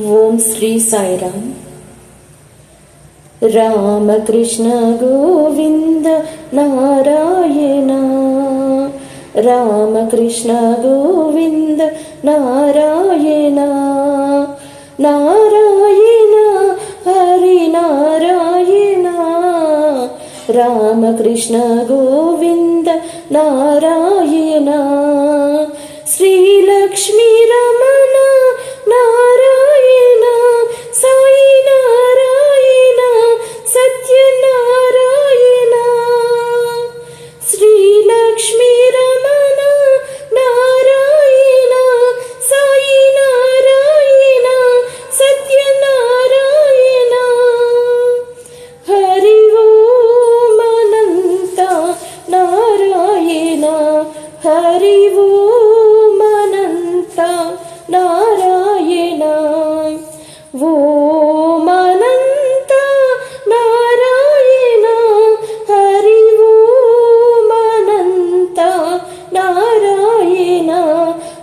Om Shri Sai Ramakrishna Govinda Narayana. Ramakrishna Govinda Narayana. Narayana Harinarayan Ramakrishna Govinda Narayana. श्रीलक्ष्मीराम Hari ఓమనంత Narayana ఓమనంత Narayana Hari ఓమనంత Narayana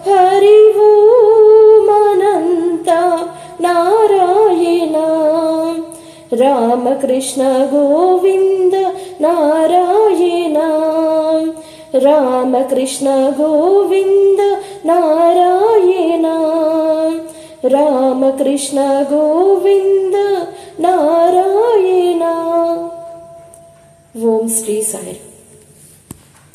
Hari ఓమనంత Narayana Ramakrishna Govinda Narayana Ramakrishna Govinda Narayana. Ramakrishna Govinda Narayana. Om Shri Sai.